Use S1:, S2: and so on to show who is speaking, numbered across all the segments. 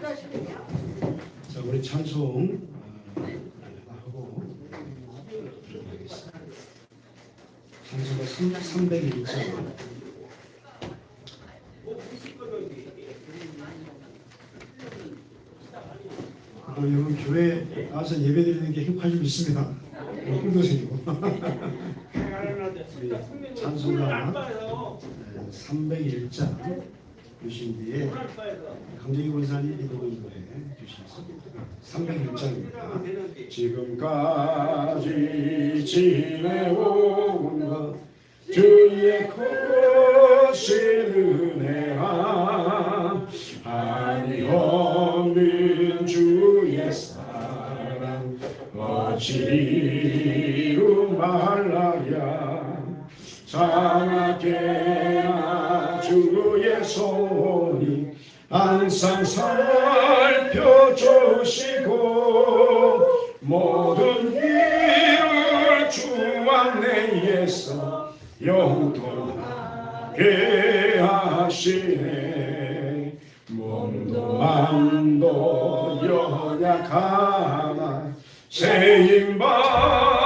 S1: 자, 우리 찬송 어, 하고 들어가겠습니다. 찬송가 301장 어, 여러분 교회 와서 예배 드리는 게 힘파좀 있습니다. 어, 꿈도생이고. 찬송가 301장 주신 뒤에 강정희 권사님 이동훈 노래 주셔서 301장입니다. 지금까지 지내온 것 주의 크신 은혜와 한이 없는 주의 사랑 어찌리로 말라야 자나게나 주의 손이 항상 살펴주시고 모든 일을 주 안내에서 영통하게 하시네. 몸도 마음도 연약하나 세임받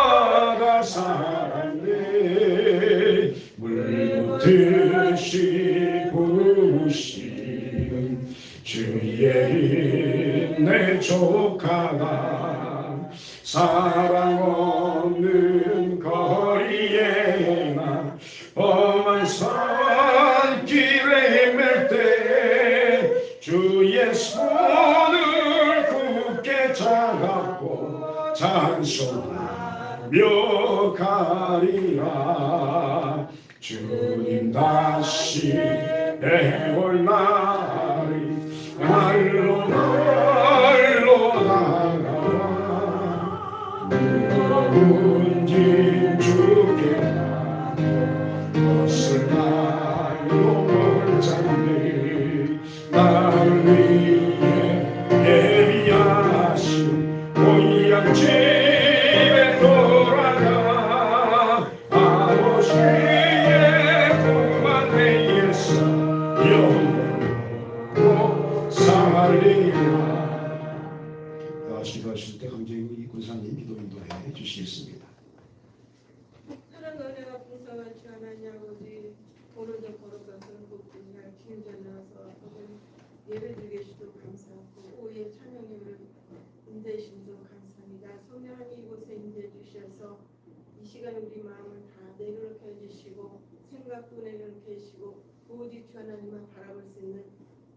S1: 내 조카가 사랑 없는 거리에 나 험한 산길에 헤맬 때 주의 손을 굳게 잡고 찬송하며 가리라. 주님 다시 내올 날이 날로 문진 주께 옷을 날로 인도해
S2: 주셔서 감사합니다 성령 하나님 이곳에 인도해 주셔서 이 시간에 우리 마음을 다 내려놓게 해주시고 생각도 내려놓게 해주시고 오직 주 하나님만 바라볼 수 있는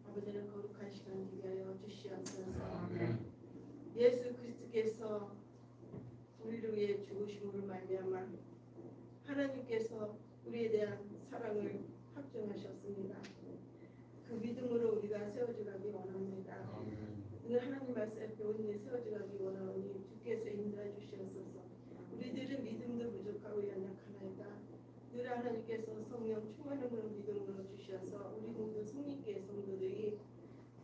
S2: 아버지는 거룩한 시간 되게 하여 주시옵소서 예수 그리스도께서 우리를 위해 죽으심으로 말미암아 하나님께서 우리에 대한 사랑을 확정하셨습니다. 그 믿음으로 우리가 세워져 가기 원합니다. 오늘 하나님 말씀 앞에 온전히 세워져 가기 원하오니 주께서 인도해 주시옵소서. 우리들은 믿음도 부족하고 연약하나이다. 늘 하나님께서 성령 충만함으로 믿음으로 주셔서 우리 모두 성령께 성도들이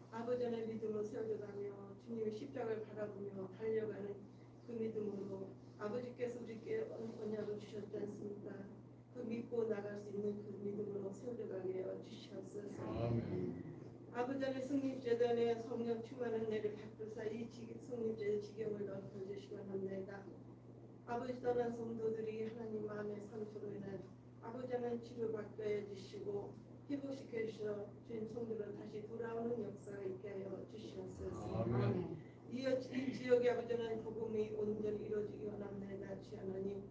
S2: 아버지 안의 믿음으로 세워져가며 주님의 십자가를 바라보며 달려가는 그 믿음으로 아버지께서 우리께 언약을 주셨지 않습니까? 그 믿고 나갈 수 있는 그 믿음으로 세워져가게 하여 주시옵소서. 아버지 안의 성립재단에 성령 충만한 내를 베푸사 이 지- 성립재단 지경을 넓혀주시기 원합니다. 아버지 떠난 성도들이 하나님 마음의 상처로 인한 아버지 하나님 치료받게 해주시고 회복시켜 주셔 주님 성도로 다시 돌아오는 역사가 있게 하여 주시옵소서. 이, 이 지역의 아버지 하나님 복음이 온전히 이루어지기 원합니다. 주 하나님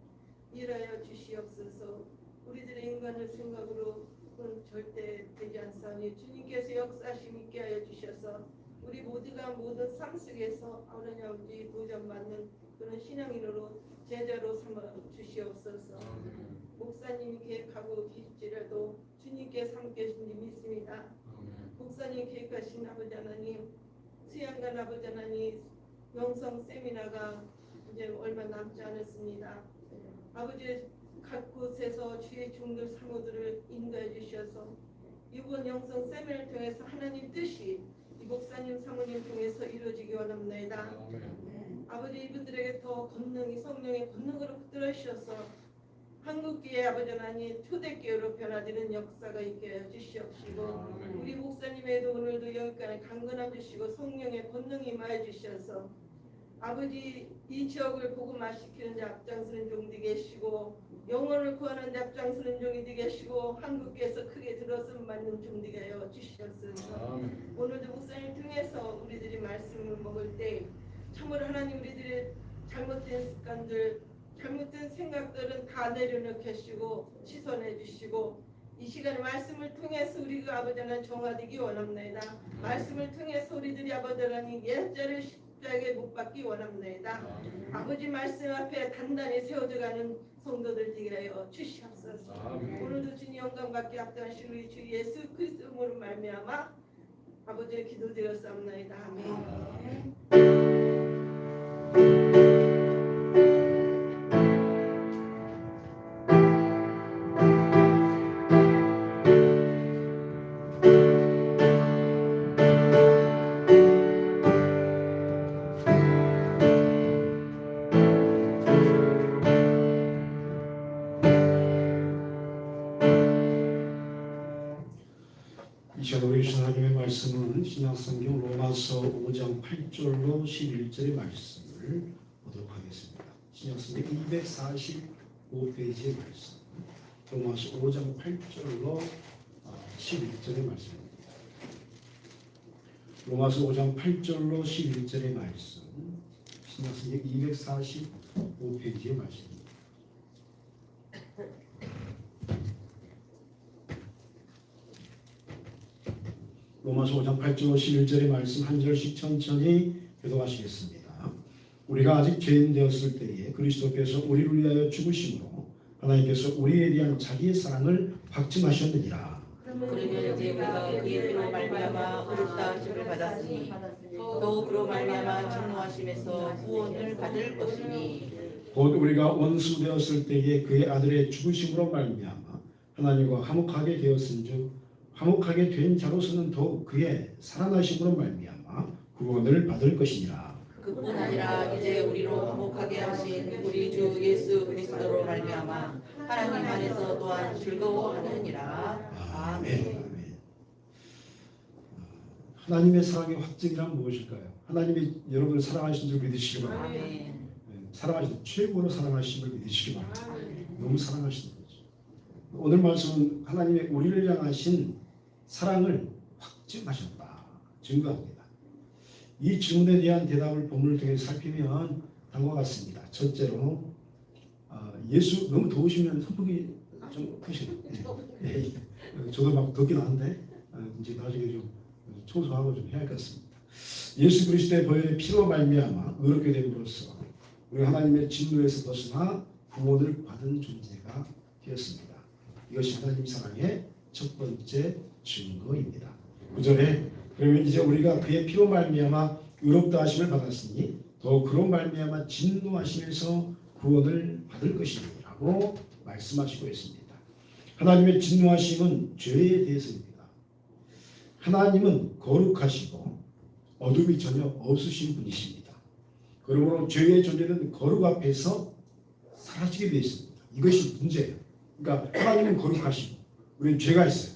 S2: 일하여 주시옵소서. 우리들의 인간의 생각으로 는 절대 되지 않사오니 주님께서 역사심 있게 하여 주셔서 우리 모두가 모든 삶 속에서 하나님 아버지 보전받는 그런 신앙인으로 제자로 삼아 주시옵소서. 목사님이 계획하고 계실지라도 주님께서 함께 줄 믿습니다. 목사님 계획하신 아버지 하나님 수양관 아버지 하나님 영성 세미나가 이제 얼마 남지 않았습니다. 아버지 각 곳에서 주의 종들 사모들을 인도해 주셔서 이번 영성 세미나를 통해서 하나님 뜻이 이 목사님 사모님 통해서 이루어지기 원합니다. 아버지 이분들에게 더 권능이 성령의 권능으로 붙들어 주셔서 한국교회 아버지 하나님 초대교회로 변화되는 역사가 있게 해 주시옵시고 우리 목사님에도 오늘도 여기까지 강건한 주시고 성령의 권능이 임하여 주셔서 아버지 이 지역을 복음화시키는 데 앞장서는 종들이 계시고 영혼을 구하는 데 앞장서는 종들이 계시고 한국에서 크게 들었음 받는 종들이 하여 주시옵소서. 오늘도 목사님 통해서 우리들이 말씀을 먹을 때 참으로 하나님 우리들의 잘못된 습관들 잘못된 생각들은 다 내려놓으시고 시선해 주시고 이 시간에 말씀을 통해서 우리가 아버지 하나님 정화되기 원합니다. 말씀을 통해서 우리들이 아버지 하나님 예자를 십자가에 못 박기 원합니다. 아버지 말씀 앞에 단단히 세워져가는 성도들 되게 하여 주시옵소서. 오늘도 주님 영광 받게 합당하신 우리 주 예수 그리스도 이름으로 말미암아 아버지의 기도드렸사옵나이다. 아멘.
S1: 말씀은 신약성경 로마서 5장 8절로 11절의 말씀을 보도록 하겠습니다. 신약성경 245페이지의 말씀 로마서 5장 8절로 11절의 말씀입니다. 로마서 5장 8절로 11절의 말씀 신약성경 245페이지의 말씀입니다. 로마서 5장 8절 11절의 말씀 한 절씩 천천히 교도하시겠습니다. 우리가 아직 죄인 되었을 때에 그리스도께서 우리를 위하여 죽으심으로 하나님께서 우리에 대한 자기의 사랑을 확증하셨느니라.
S3: 그러면 이제 우리가 그의 피로 말미암아 의롭다 하심을 받았으니 또 그로 말미암아 진노하심에서 구원을 받을 것이니
S1: 곧 우리가 원수 되었을 때에 그의 아들의 죽으심으로 말미암아 하나님과 화목하게 되었은즉 화목하게 된 자로서는 더욱 그의 살아나심으로 말미암아 구원을 받을 것이니라.
S3: 그뿐 아니라 이제 우리로 화목하게 하신 우리 주 예수 그리스도로 말미암아 하나님 안에서 또한 즐거워하느니라
S1: 아멘.
S3: 아멘.
S1: 하나님의 사랑의 확증이란 무엇일까요? 하나님이 여러분을 사랑하신 줄 믿으시기 바랍니다. 네, 사랑하신 최고로 사랑하심을 믿으시기 바랍니다. 너무 사랑하시는 거죠. 오늘 말씀은 하나님의 우리를 향하신 사랑을 확증하셨다. 증거합니다. 이 질문에 대한 대답을 본문을 통해 살피면 다음과 같습니다. 첫째로 어, 예수 너무 더우시면 선풍기 좀 끄시고 예, 예. 저도 막 덥긴 한데 어, 이제 나중에 좀 청소하고 좀 해야 할 것 같습니다. 예수 그리스도의 보혈의 피로 말미암아 의롭게 됨으로써 우리 하나님의 진노에서 벗어나 구원을 받은 존재가 되었습니다. 이것이 하나님 사랑의 첫 번째 증거입니다. 9절에 그러면 이제 우리가 그의 피로 말미암아 의롭다 하심을 받았으니 더 그런 말미암아 진노하심에서 구원을 받을 것이니라고 말씀하시고 있습니다. 하나님의 진노하심은 죄에 대해서입니다. 하나님은 거룩하시고 어둠이 전혀 없으신 분이십니다. 그러므로 죄의 존재는 거룩 앞에서 사라지게 되어 있습니다. 이것이 문제예요. 그러니까 하나님은 거룩하시고 우리는 죄가 있어요.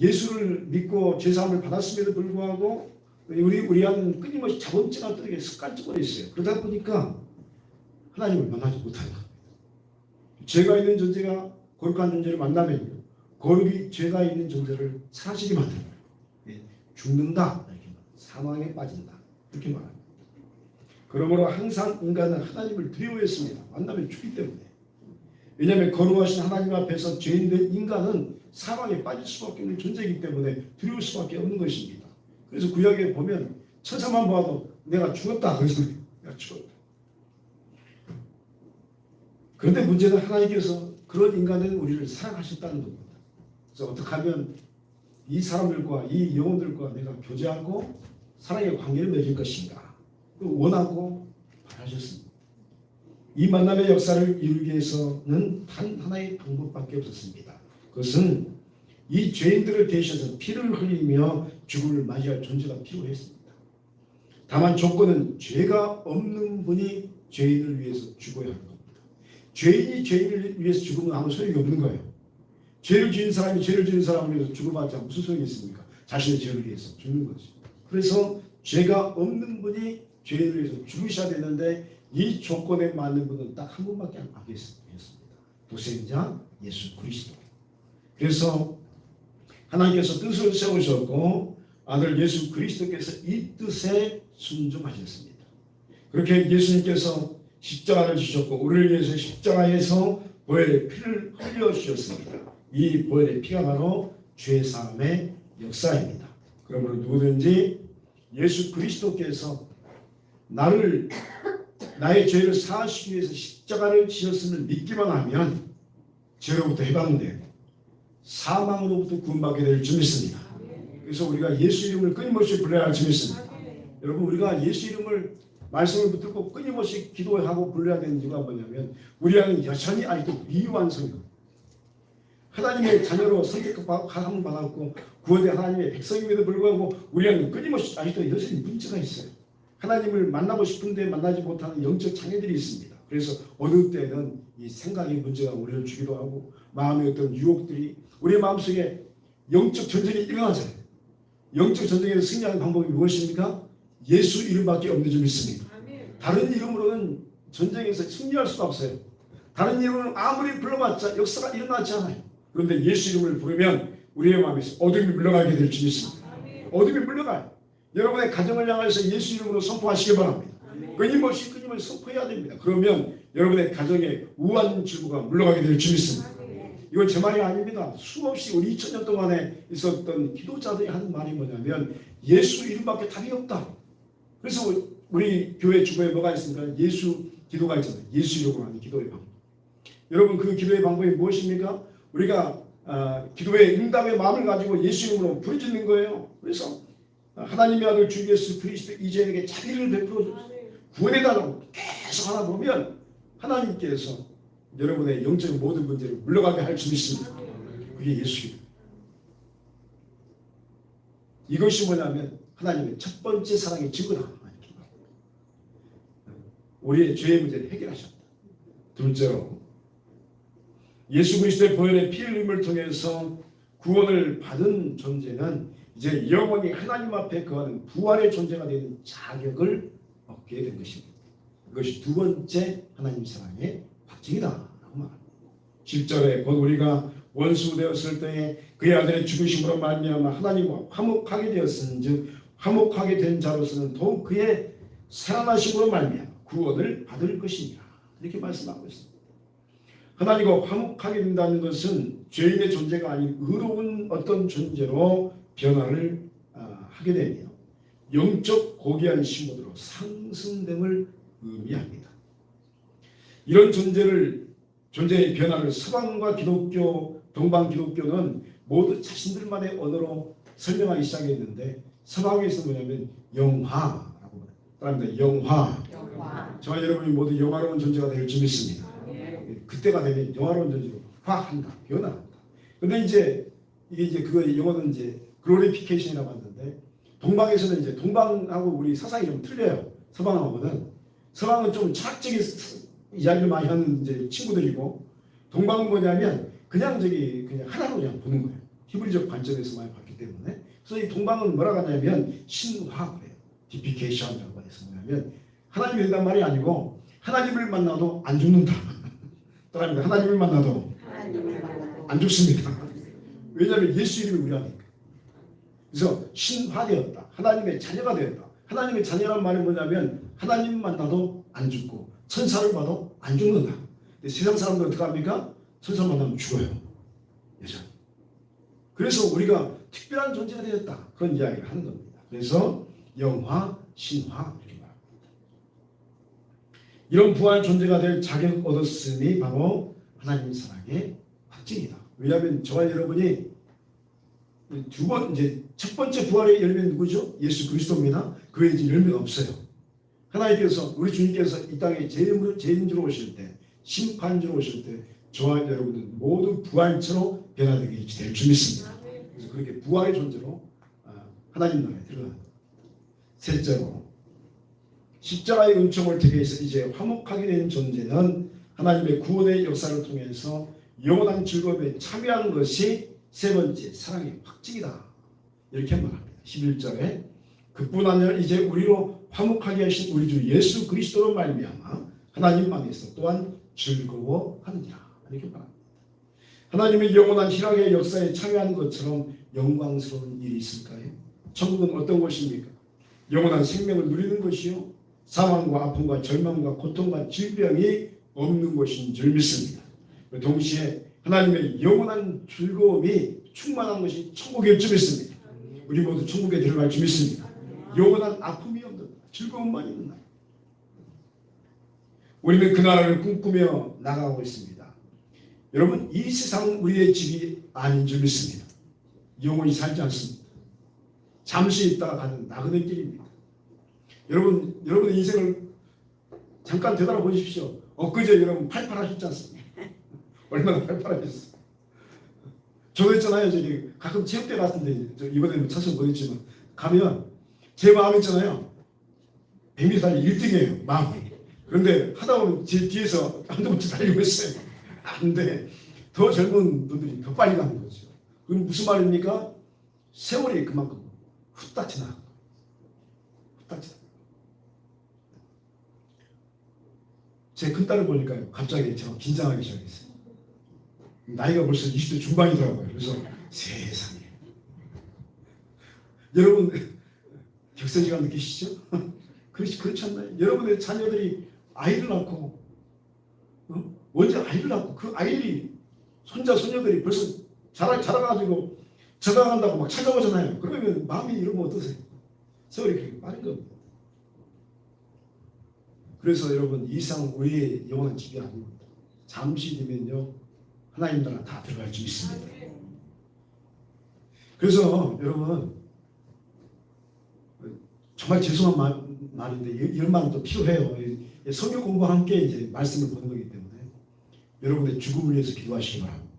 S1: 예수를 믿고 죄사함을 받았음에도 불구하고 우리 우리 안은 끊임없이 자본증 어떻게 습관적으로 있어요. 그러다 보니까 하나님을 만나지 못하는 겁니다. 죄가 있는 존재가 거룩한 존재를 만나면요. 거룩이 죄가 있는 존재를 사라지게 거예요. 예, 죽는다 이렇게 말 사망에 빠진다 이렇게 말합니다. 그러므로 항상 인간은 하나님을 두려워했습니다. 만나면 죽기 때문에. 왜냐하면 거룩하신 하나님 앞에서 죄인된 인간은 사망에 빠질 수밖에 없는 존재이기 때문에 두려울 수밖에 없는 것입니다. 그래서 구약에 보면 천사만 봐도 내가 죽었다 그래서 내가 죽었다. 그런데 문제는 하나님께서 그런 인간은 우리를 사랑하셨다는 겁니다. 그래서 어떻게 하면 이 사람들과 이 영혼들과 내가 교제하고 사랑의 관계를 맺을 것인가 원하고 바라셨습니다. 이 만남의 역사를 이루기 위해서는 단 하나의 방법밖에 없었습니다. 그것은 이 죄인들을 대셔서 피를 흘리며 죽음을 맞이할 존재가 필요했습니다. 다만 조건은 죄가 없는 분이 죄인을 위해서 죽어야 겁니다. 죄인이 죄인을 위해서 죽으면 아무 소용이 없는 거예요. 죄를 지은 사람이 죄를 지은 사람을 위해서 죽어봤자 무슨 소용이 있습니까? 자신의 죄를 위해서 죽는 거지. 그래서 죄가 없는 분이 죄를 위해서 죽으셔야 되는데 이 조건에 맞는 분은 딱 한 분밖에 안 계셨습니다. 독생자 예수 그리스도. 그래서 하나님께서 뜻을 세우셨고 아들 예수 그리스도께서 이 뜻에 순종하셨습니다. 그렇게 예수님께서 십자가를 지셨고 우리를 위해서 십자가에서 보혈의 피를 흘려 주셨습니다. 이 보혈의 피가 바로 죄 사함의 역사입니다. 그러므로 누구든지 예수 그리스도께서 나를 나의 죄를 사하시기 위해서 십자가를 지었음을 믿기만 하면 죄로부터 해방되고 사망으로부터 구원받게 될 줄 믿습니다. 그래서 우리가 예수 이름을 끊임없이 불러야 할 줄 믿습니다. 여러분 우리가 예수 이름을 말씀을 붙들고 끊임없이 기도하고 불러야 되는 이유가 뭐냐면 우리는 여전히 아직도 미완성이고 하나님의 자녀로 선택함을 받았고 구원된 하나님의 백성임에도 불구하고 우리는 끊임없이 아직도 여전히 문제가 있어요. 하나님을 만나고 싶은데 만나지 못하는 영적 장애들이 있습니다. 그래서 어느 때는 이 생각의 문제가 우리를 주기도 하고 마음의 어떤 유혹들이 우리 마음속에 영적 전쟁이 일어나잖아요. 영적 전쟁에서 승리하는 방법이 무엇입니까? 예수 이름밖에 없는 줄 믿습니다. 다른 이름으로는 전쟁에서 승리할 수가 없어요. 다른 이름은 아무리 불러봤자 역사가 일어나지 않아요. 그런데 예수 이름을 부르면 우리의 마음에서 어둠이 물러가게 될 줄 믿습니다. 어둠이 물러가요. 여러분의 가정을 향해서 예수 이름으로 선포하시기 바랍니다. 끊임없이 끊임없이 선포해야 됩니다. 그러면 여러분의 가정에 우한 질부가 물러가게 될 줄 믿습니다. 이건 제 말이 아닙니다. 수없이 우리 2000년 동안에 있었던 기도자들이 하는 말이 뭐냐면 예수 이름밖에 답이 없다. 그래서 우리 교회 주변에 뭐가 있습니까? 예수 기도가 있잖아요. 예수 이름으로 하는 기도의 방법. 여러분 그 기도의 방법이 무엇입니까? 우리가 아, 기도의 응답의 마음을 가지고 예수 이름으로 부르짖는 거예요. 그래서 하나님의 아들 주 예수 그리스도 이제에게 자비를 베풀어 주
S2: 아멘.
S1: 구원해달라고 계속 하나 보면 하나님께서 여러분의 영적인 모든 문제를 물러가게 할 수 있습니다. 그게 예수입니다. 이것이 뭐냐면 하나님의 첫 번째 사랑의 증거다. 우리의 죄의 문제를 해결하셨다. 둘째로 예수 그리스도의 보혈의 피 흘림을 통해서 구원을 받은 존재는 이제 영원히 하나님 앞에 거하는 부활의 존재가 되는 자격을 얻게 된 것입니다. 이것이 두 번째 하나님 사랑의 말합니다. 10절에 곧 우리가 원수 되었을 때에 그의 아들의 죽으심으로 말미암아 하나님과 화목하게 되었은즉 화목하게 된 자로서는 더욱 그의 살아나심으로 말미암아 구원을 받을 것이니라 이렇게 말씀하고 있습니다. 하나님과 화목하게 된다는 것은 죄인의 존재가 아닌 의로운 어떤 존재로 변화를 아, 하게 되며 영적 고귀한 신분으로 상승됨을 의미합니다. 이런 존재를 존재의 변화를 서방과 기독교, 동방 기독교는 모두 자신들만의 언어로 설명하기 시작했는데 서방에서 뭐냐면 영화라고 말합니다. 영화.
S3: 영화
S1: 저와 여러분이 모두 영화로운 존재가 될 줄 믿습니다.
S2: 아멘.
S1: 그때가 되면 영화로운 존재로 화한다, 변화한다. 근데 이제 이게 이제 그거 영어는 이제 글로리피케이션이라고 하는데 동방에서는 이제 동방하고 우리 사상이 좀 틀려요. 서방하고는 서방은 좀 철학적인 이야기를 많이 하는 이제 친구들이고 동방은 뭐냐면 그냥 저기 그냥 하나로 그냥 보는 거예요. 히브리적 관점에서 많이 봤기 때문에 그래서 이 동방은 뭐라고 하냐면 신화 그래요. 디피케이션이라고 해서 뭐냐면 하나님이 된단 말이 아니고 하나님을 만나도 안 죽는다. 따라합니다. 하나님을 만나도 안 죽습니다. 왜냐하면 예수 이름이 우리 안에 그래서 신화되었다. 하나님의 자녀가 되었다. 하나님의 자녀란 말이 뭐냐면 하나님 만나도 안 죽고 천사를 봐도 안 죽는다. 세상 사람들 어떻게 합니까? 천사 만나면 죽어요. 예전. 그래서 우리가 특별한 존재가 되었다. 그런 이야기를 하는 겁니다. 그래서 영화, 신화 이렇게 말합니다. 이런 부활 존재가 될 자격 얻었음이 바로 하나님 사랑의 확증이다. 왜냐하면 저와 여러분이 두 번 이제 첫 번째 부활의 열매는 누구죠? 예수 그리스도입니다. 그 외에 열매가 없어요. 하나님께서 우리 주님께서 이 땅에 죄인, 죄인주로 오실 때 심판주로 오실 때 저와 여러분은 모두 부활체로 변화되게 될 줄 믿습니다. 그래서 그렇게 부활의 존재로 아, 하나님 나라에 들어가는. 셋째로 십자가의 은총을 택해서 이제 화목하게 된 존재는 하나님의 구원의 역사를 통해서 영원한 즐거움에 참여하는 것이 세 번째 사랑의 확증이다. 이렇게 말합니다. 11절에 그뿐 아니라 이제 우리로 화목하게 하신 우리 주 예수 그리스도로 말미암아 하나님만에서 또한 즐거워하느니라 이렇게 말합니다. 하나님의 영원한 희락의 역사에 참여하는 것처럼 영광스러운 일이 있을까요? 천국은 어떤 것입니까? 영원한 생명을 누리는 것이요 사망과 아픔과 절망과 고통과 질병이 없는 것인 줄 믿습니다. 동시에 하나님의 영원한 즐거움이 충만한 것이 천국일 줄 믿습니다. 우리 모두 천국에 들어갈 줄 믿습니다. 영원한 아픔이 없는 즐거움만 있는 날. 우리는 그 나라를 꿈꾸며 나가고 있습니다. 여러분 이 세상은 우리의 집이 아닌 줄 믿습니다. 영원히 살지 않습니다. 잠시 있다가 가는 나그네 길입니다. 여러분 여러분 인생을 잠깐 되돌아 보십시오. 엊그제 여러분 팔팔하셨지 않습니까? 얼마나 팔팔하셨어요. 저도 있잖아요. 저기 가끔 체육대 저 이번에는 차선 보냈지만 가면 제 마음 있잖아요. 100m 1등이에요. 마음이. 그런데 하다 보면 제 뒤에서 한두 번째 달리고 있어요. 안 돼. 더 젊은 분들이 더 빨리 가는 거죠. 그럼 무슨 말입니까? 세월이 그만큼 후딱 지나. 후딱 지나. 제 큰딸을 보니까요. 갑자기 제가 긴장하기 시작했어요. 나이가 벌써 20대 중반이더라고요. 그래서 세상에. 여러분 격세지감 느끼시죠? 그렇지 그렇지 않나요? 여러분의 자녀들이 아이를 낳고 어? 먼저 아이를 낳고 그 아이들이 손자 손녀들이 벌써 자라 자라가지고 저당한다고 막 찾아오잖아요. 그러면 마음이 이러면 어떠세요? 세월이 그렇게 빠른 겁니다. 그래서 여러분 이 세상 우리의 영원한 집이 아닙니다. 잠시 되면요 하나님 나라 다 들어갈 줄 믿습니다. 그래서 여러분 정말 죄송한 말, 말인데 이- 이런 말도 필요해요. 이- 성경 공부와 함께 이제 말씀을 보는 거기 때문에 여러분의 죽음을 위해서 기도하시기 바랍니다.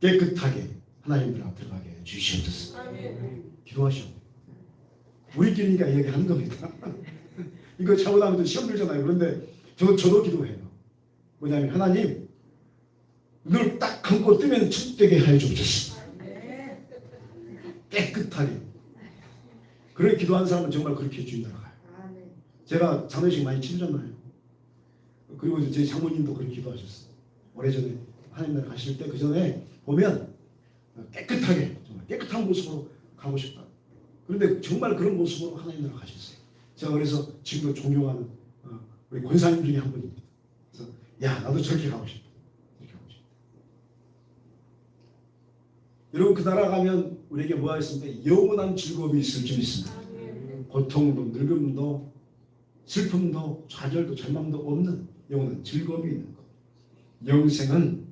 S1: 깨끗하게 하나님 나라 들어가게 해 주시옵소서. 기도하시오. 우리끼리니까 이야기하는 겁니다. 이거 잘못하면 또 시험 들잖아요. 그런데 저도 저도 기도해요. 뭐냐면 하나님 눈을 딱 감고 뜨면 천되게 하여 주옵소서. 깨끗하게. 그렇게 기도하는 사람은 정말 그렇게 주인 나라가요. 제가 장례식 많이 치르잖아요. 그리고 제 장모님도 그렇게 기도하셨어요. 오래전에 하나님 나라 가실 때 그 전에 보면 깨끗하게 정말 깨끗한 모습으로 가고 싶다. 그런데 정말 그런 모습으로 하나님 나라 가셨어요. 제가 그래서 지금도 존경하는 어, 우리 권사님 중에 한 분입니다. 그래서 야 나도 저렇게 가고 싶다. 이렇게 가고 싶다. 여러분 그 나라 가면 우리에게 뭐가 있습니까? 영원한 즐거움이 있을 줄 믿습니다.
S2: 아멘.
S1: 고통도 늙음도 슬픔도 좌절도 절망도 없는 영원한 즐거움이 있는 것. 영생은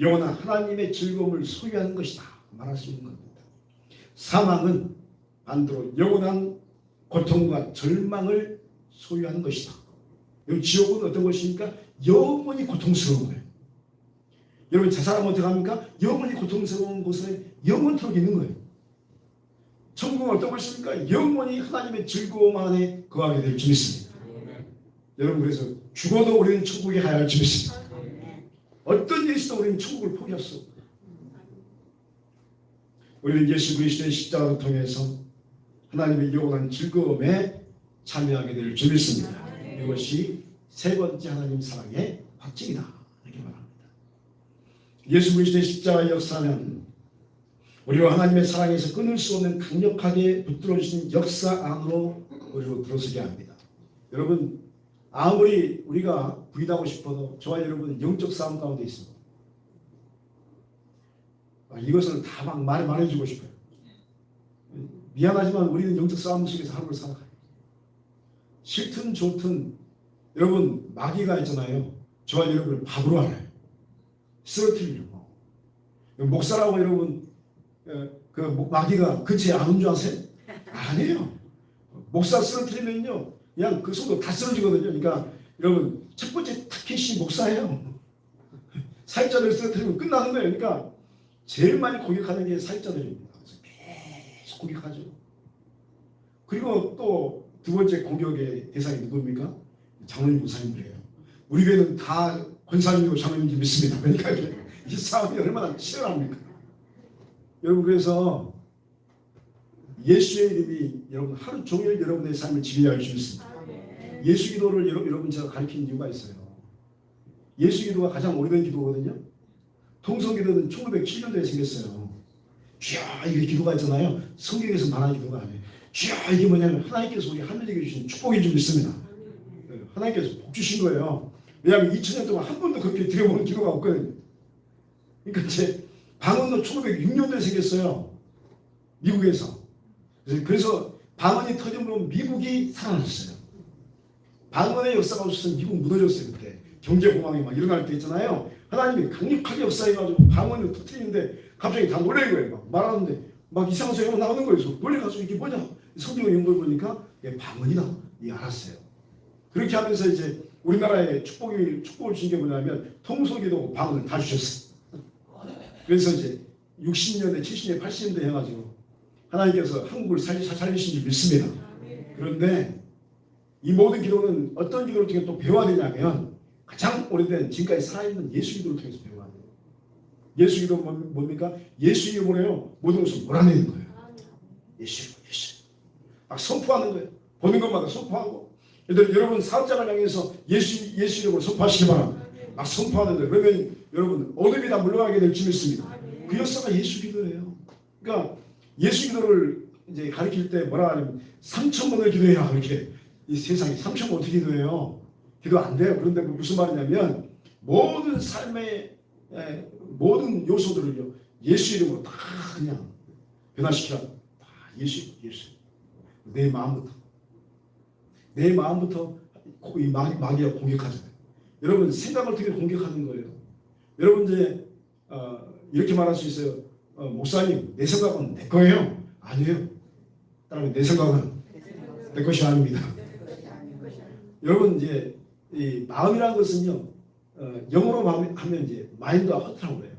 S1: 영원한 하나님의 즐거움을 소유하는 것이다 말할 수 있는 겁니다. 사망은 반대로 영원한 고통과 절망을 소유하는 것이다. 지옥은 어떤 것입니까? 영원히 고통스러운 거예요. 여러분 저 사람 어떻게 합니까? 영원히 고통스러운 곳에 영원토록 있는 거예요. 천국은 어떤 것입니까? 영원히 하나님의 즐거움 안에 거하게 될 줄 믿습니다. 여러분 그래서 죽어도 우리는 천국에 가야 할 줄 믿습니다. 어떤 일이 있어도 우리는 천국을 포기할 수 없고 우리는 예수 그리스도의 십자가를 통해서 하나님의 영원한 즐거움에 참여하게 될 줄 믿습니다. 이것이 세 번째 하나님 사랑의 확증이다. 예수 그리스도의 십자가의 역사는 우리와 하나님의 사랑에서 끊을 수 없는 강력하게 붙들어 주신 역사 안으로 우리로 들어서게 합니다. 여러분 아무리 우리가 부인하고 싶어도 저와 여러분은 영적 싸움 가운데 있습니다. 아, 이것을 다 막 말, 말해주고 싶어요. 미안하지만 우리는 영적 싸움 속에서 하루를 살아가요. 싫든 좋든 여러분 마귀가 있잖아요. 저와 여러분을 밥으로 알아요. 쓰러뜨리려고. 목사라고 여러분 어, 그 마귀가 안온 줄 아세요? 아니에요. 목사 쓰러뜨리면요. 그냥 그 속도 다 쓰러지거든요. 그러니까 여러분 첫 번째 타켓이 목사예요. 사역자들 쓰러뜨리면 끝나는 거예요. 그러니까 제일 많이 공격하는 게 사역자들입니다. 그래서 계속 공격하죠. 그리고 또 두 번째 공격의 대상이 누구입니까? 장로님 목사님들이에요. 우리 교회는 다 권사님이고 장로님들 믿습니다. 그러니까 이 싸움이 얼마나 치열합니까? 여러분 그래서 예수의 이름이 여러분 하루 종일 여러분의 삶을 지배할 수 있습니다. 예수 기도를 여러- 여러분 제가 가르친 이유가 있어요. 예수 기도가 가장 오래된 기도거든요. 통성 기도는 1907년도에 생겼어요. 주여 이게 기도가 있잖아요. 성경에서 말하는 기도가 아니에요. 주여 이게 뭐냐면 하나님께서 우리 하늘에게 주신 축복이 좀 있습니다. 네, 하나님께서 복 주신 거예요. 왜냐하면 2000년 동안 한 번도 그렇게 드려본 기도가 없거든요. 그러니까 이제 방언도 1906년도에 생겼어요. 미국에서. 그래서- 방언이 터지면 미국이 살아났어요. 방언의 역사가 없었으면 미국 무너졌어요 그때. 경제 공황이 막 일어날 때 있잖아요. 하나님이 강력하게 역사해가지고 방언을 터뜨리는데 갑자기 다 놀란 거예요. 막 말하는데 막 이상한 소리가 나오는 거예요. 놀래가지고 이게 뭐냐? 성경을 연구해 보니까 이게 방언이다. 이 알았어요. 그렇게 하면서 이제 우리나라에 축복이 축복을 준게 뭐냐면 통속이도 방언을 다 주셨어요. 그래서 이제 60년대, 70년대, 80년대 해가지고 하나님께서 한국을 살리, 살리신 줄 믿습니다. 그런데 이 모든 기도는 어떤 기도를 통해 또 배워야 되냐면 가장 오래된 지금까지 살아있는 예수 기도를 통해서 배워야 돼요. 예수 기도 뭐- 뭡니까? 예수 이름으로요 모든 것을 몰아내는 거예요. 예수 예수. 막 선포하는 거예요. 보는 것마다 선포하고. 들어 여러분 사업장을 향해서 예수 예수 이름으로 선포하시기 바랍니다. 막 선포하는 거예요. 그러면 여러분 어둠이 다 물러가게 될 줄 믿습니다. 그 역사가 예수 기도예요. 그러니까 예수 기도를 이제 가르칠 때 뭐라 하냐면 3천 번을 기도해라 이렇게 이 세상에 3천 번 어떻게 기도해요? 기도 안 돼요. 그런데 그 무슨 말이냐면 모든 삶의 에, 모든 요소들을요 예수 이름으로 다 그냥 변화시키라. 다 예수 예수 내 마음부터 내 마음부터 이 마- 마귀가 공격하잖아요. 여러분 생각을 어떻게 공격하는 거예요? 여러분 이제 어, 이렇게 말할 수 있어요. 어, 목사님 내 생각은 내 거예요. 아니에요. 따라하면 내 생각은 내 것이 아닙니다. 여러분 이제 이 마음이라는 것은요 어, 영어로 하면 이제 마인드와 허트라고 그래요.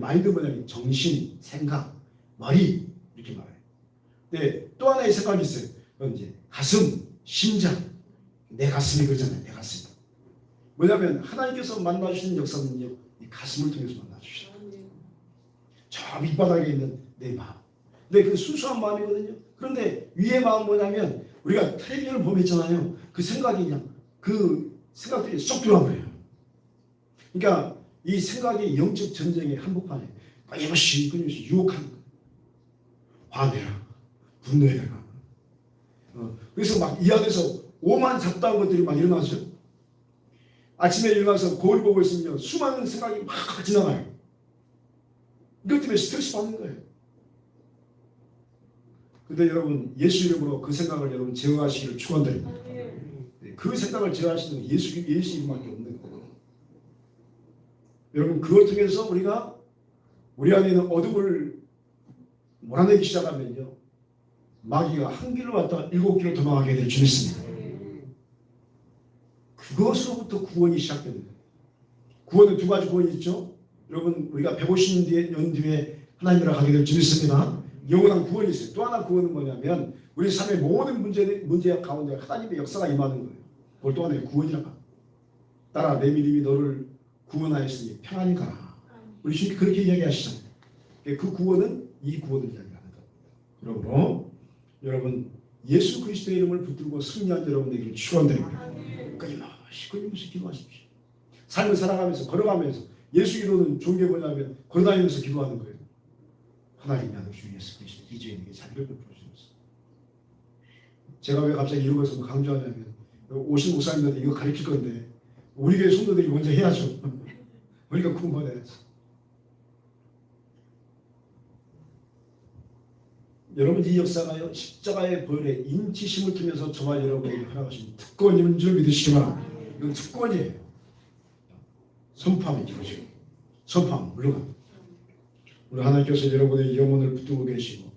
S1: 마인드 뭐냐면 정신, 생각, 머리 이렇게 말해요. 근데 또 하나의 생각이 있어요. 그건 이제 가슴, 심장, 내 가슴이 그러잖아요. 내 가슴. 뭐냐면 하나님께서 만나주시는 역사는요 이 가슴을 통해서 만나주시죠. 저 밑바닥에 있는 내 마음. 근데 그 순수한 마음이거든요. 그런데 위의 마음 뭐냐면 우리가 텔레비전을 보면 있잖아요. 그 생각이 그냥 그 생각들이 쏙 들어와 버려요. 그러니까 이 생각이 영적 전쟁의 한복판에 끊임없이 끊임없이 유혹하는 거예요. 화내라, 분노해라. 어, 그래서 막이 안에서 오만 잡다한 것들이 막 일어나죠. 아침에 일어나서 거울 보고 있으면 수많은 생각이 막 지나가요. 이것 때문에 스트레스 받는 거예요. 근데 여러분 예수 이름으로 그 생각을 여러분 제어하시기를 축원드립니다. 네, 그 생각을 제어하시는 건 예수 예수 이름밖에 없는 거예요. 여러분 그걸 통해서 우리가 우리 안에 있는 어둠을 몰아내기 시작하면요 마귀가 한 길로 왔다 일곱 길로 도망가게 될 줄 믿습니다. 그것으로부터 구원이 시작됩니다. 구원은 두 가지 구원이 있죠. 여러분 우리가 150년 뒤에, 년 뒤에 하나님이라 가게 될 줄 믿습니다. 영원한 구원이 있어요. 또 하나 구원은 뭐냐면 우리 삶의 모든 문제 문제 가운데 하나님의 역사가 임하는 거예요. 그걸 또 하나의 구원이라고. 따라 내 믿음이 너를 구원하였으니 평안히 가라. 우리 주님 그렇게 이야기하시잖아요. 그 구원은 이 구원을 이야기하는 겁니다. 그러므로 여러분 예수 그리스도의 이름을 붙들고 승리한 여러분 되기를 축원드립니다. 끊임없이 끊임없이 기도하십시오. 삶을 살아가면서 걸어가면서 예수 기도는 게 뭐냐면 걸어다니면서 기도하는 거예요. 하나님이 아들 주 예수 그리스도 이주인에게 자비를 베풀어주소서. 제가 왜 갑자기 이런 것을 강조하냐면 오신 목사님들한테 이거 가르칠 건데 우리 교회 성도들이 먼저 해야죠. 우리가 구원받아야지. 여러분 이 역사가요 십자가의 보혈의 인치심을 통해서 저와 여러분에게 허락하신 특권인 줄 바랍니다. 이건 특권이에요. 선포하면 이루어지고 선포하면 물러갑니다. 우리 하나님께서 여러분의 영혼을 붙들고 계시고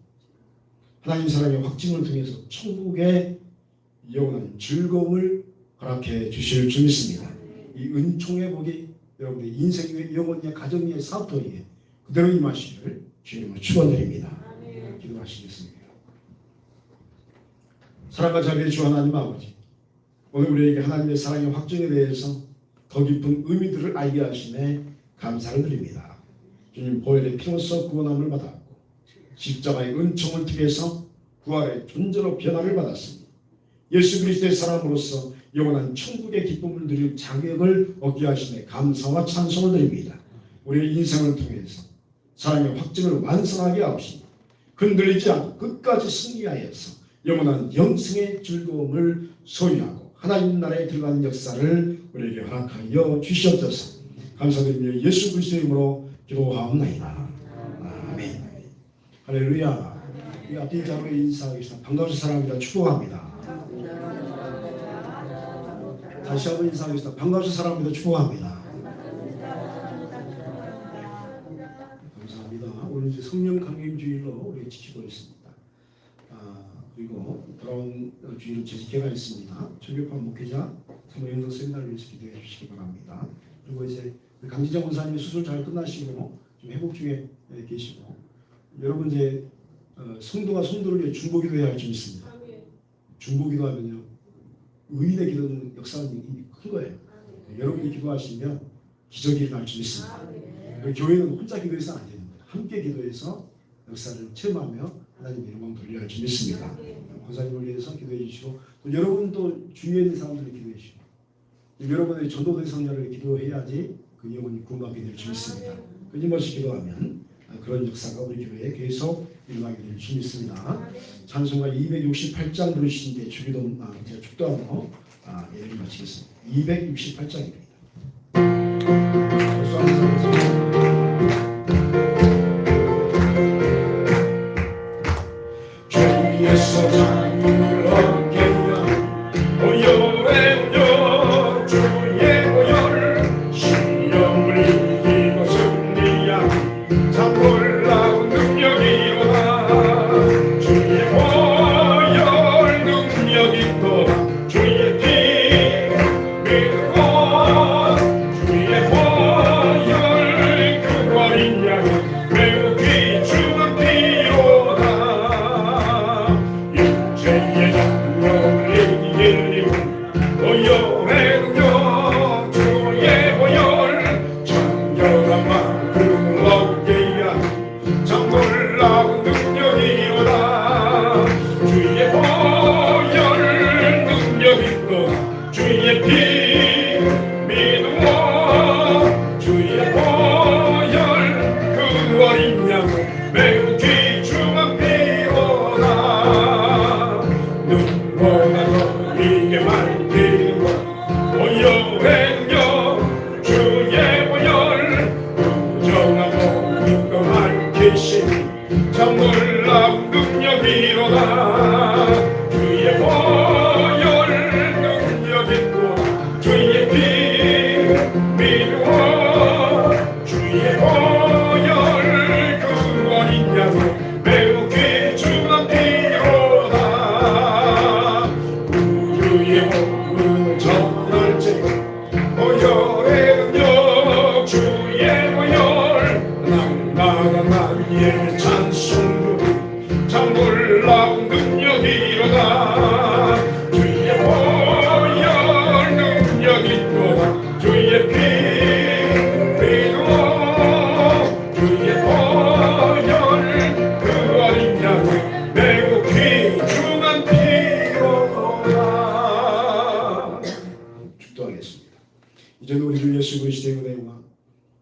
S1: 하나님 사랑의 확증을 통해서 천국의 영원한 즐거움을 허락해 주실 줄 믿습니다. 이 은총의 복이 여러분의 인생의 영혼의 가정의 사업도에 그대로 임하시기를 주님으로 축원드립니다. 기도하시겠습니다. 사랑과 자비의 주 하나님 아버지 오늘 우리에게 하나님의 사랑의 확증에 대해서 더 깊은 의미들을 알게 하심에 감사를 드립니다. 주님 보혈의 피로써 구원함을 받았고 십자가의 은총을 통해서 부활의 존재로 변화를 받았습니다. 예수 그리스도의 사람으로서 영원한 천국의 기쁨을 누릴 자격을 얻게 하심에 감사와 찬송을 드립니다. 우리의 인생을 통해서 사랑의 확증을 완성하게 하옵시고 흔들리지 않고 끝까지 승리하여서 영원한 영생의 즐거움을 소유하고 하나님 나라에 들어가는 역사를 우리에게 허락하여 주시옵소서. 감사드리며 예수 그리스도의 이름으로 기도하옵나이다. 아멘. 할렐루야. 이 앞뒤 자로 인사하겠습니다. 반가워서 사랑합니다. 축복합니다. 다시 한번 인사하겠습니다. 반가워서 사랑합니다. 축복합니다. 이제 성령 강림 주일로 우리 지키고 있습니다. 아, 그리고 돌아온 주일은 제지케가 있습니다. 철교판 목회자 성령 세미나를 위해서 기도해 주시기 바랍니다. 그리고 이제 강진정 원사님이 수술 잘 끝나시고 좀 회복 중에 계시고 여러분 이제 어, 성도가 성도를 위해 중보기도 해야 할줄 믿습니다.
S2: 아멘.
S1: 중보기도 하면요 의인의 기도는 역사는 큰 거예요. 여러분이 기도하시면 기적이 일어날 줄 믿습니다.
S2: 아멘.
S1: 교회는 혼자 기도해서 안 됩니다. 함께 기도해서 역사를 체험하며 하나님의 영광 돌려야 믿습니다. 권사님을 위해서 기도해 주시고 또 여러분 또 주위에 있는 사람들을 기도해 주시고 여러분의 전도된 성자를 기도해야지 그 영혼이 구원하게 될 줄 믿습니다. 끊임없이 기도하면 그런 역사가 우리 교회에 계속 일어나게 될 줄 믿습니다. 찬송가 268장 부르신 뒤에 주기도 아, 제가 축도하고 아, 예를 마치겠습니다. 268장입니다.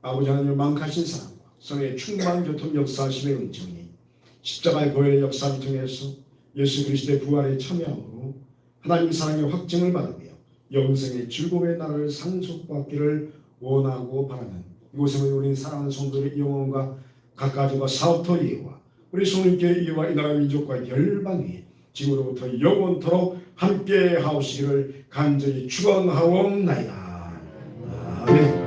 S1: 아버지 하나님의 망하신 사랑과 성의 충만 교통 역사하심의 은총이 십자가의 보혈의 역사를 통해서 예수 그리스도의 부활에 참여함으로 하나님 사랑의 확증을 받으며 영생의 즐거움의 날을 상속받기를 원하고 바라는 이곳에 우리 사랑하는 성도의 영혼과 각가지와 사업터 예와 우리 성님께 이와 이 나라 민족과 열방 위에 지금으로부터 영원토록 함께 하옵시기를 간절히 축원하옵나이다. 아멘.